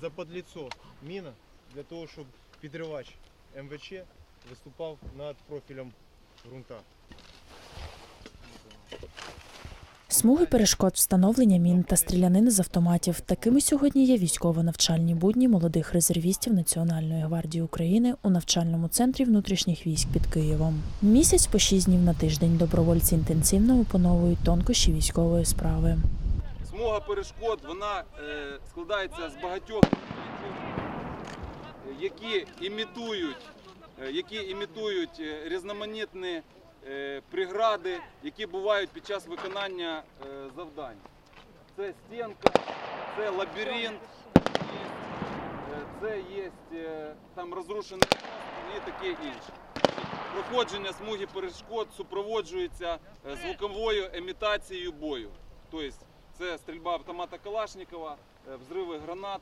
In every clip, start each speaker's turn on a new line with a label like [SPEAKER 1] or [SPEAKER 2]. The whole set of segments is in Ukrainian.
[SPEAKER 1] за подліцо міна для того, щоб підривач МВЧ виступав над профілем ґрунта.
[SPEAKER 2] Смуги перешкод встановлення мін та стрілянини з автоматів. Такими сьогодні є військово-навчальні будні молодих резервістів Національної гвардії України у навчальному центрі внутрішніх військ під Києвом. Місяць по шість днів на тиждень добровольці інтенсивно опановують тонкощі військової справи.
[SPEAKER 3] Смуга перешкод вона е, складається з багатьох які імітують, е, які імітують е, різноманітні прегради, які бувають під час виконання завдань. Це стінка, це лабіринт, це є там розрушений і таке інше. Проходження смуги перешкод супроводжується звуковою емітацією бою. Тобто це стрільба автомата Калашникова, е, взриви гранат.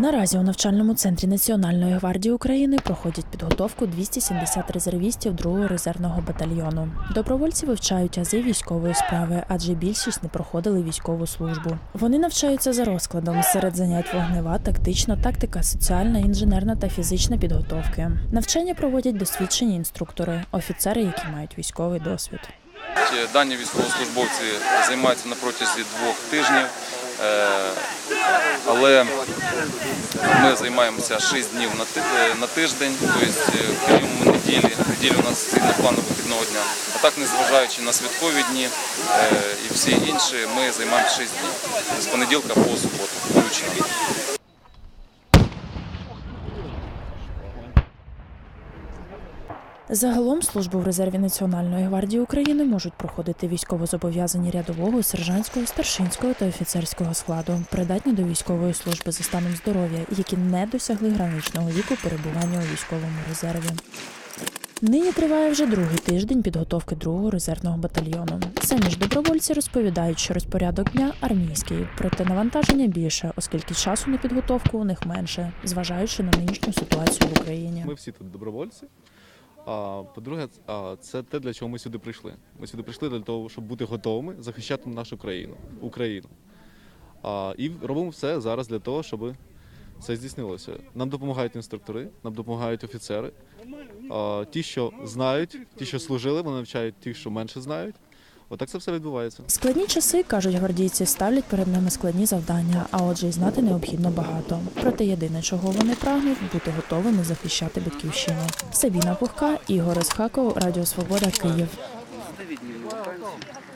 [SPEAKER 2] Наразі у навчальному центрі Національної гвардії України проходять підготовку 270 резервістів 2-го резервного батальйону. Добровольці вивчають ази військової справи, адже більшість не проходили військову службу. Вони навчаються за розкладом серед занять вогнева, тактична, тактика, соціальна, інженерна та фізична підготовки. Навчання проводять досвідчені інструктори, офіцери, які мають військовий досвід.
[SPEAKER 3] Дані військовослужбовці займаються на протязі двох тижнів, але ми займаємося 6 днів на е, тиждень, тобто е, крім неділі, неділі у нас згідно плану вихідного дня. А так, незважаючи на святкові дні е, і всі інші, ми займаємося 6 днів з понеділка по суботу включно.
[SPEAKER 2] Загалом службу в резерві Національної гвардії України можуть проходити військовозобов'язані рядового, сержантського, старшинського та офіцерського складу, придатні до військової служби за станом здоров'я, які не досягли граничного віку перебування у військовому резерві. Нині триває вже другий тиждень підготовки другого резервного батальйону. Самі ж добровольці розповідають, що розпорядок дня армійський, проте навантаження більше, оскільки часу на підготовку у них менше, зважаючи на нинішню ситуацію в Україні.
[SPEAKER 4] Ми всі тут добровольці. А по-друге, це те, для чого ми сюди прийшли. Ми сюди прийшли для того, щоб бути готовими захищати нашу країну, Україну. А, і робимо все зараз для того, щоб це здійснилося. Нам допомагають інструктори, нам допомагають офіцери. А, ті, що знають, ті, що служили, вони навчають тих, що менше знають. Отак це все відбувається.
[SPEAKER 2] Складні часи, кажуть гвардійці, ставлять перед ними складні завдання, а отже, й знати необхідно багато. Проте єдине, чого вони прагнуть, бути готовими захищати батьківщину. Сабіна Пухка, Ігор Ісхаков, Радіо Свобода, Київ.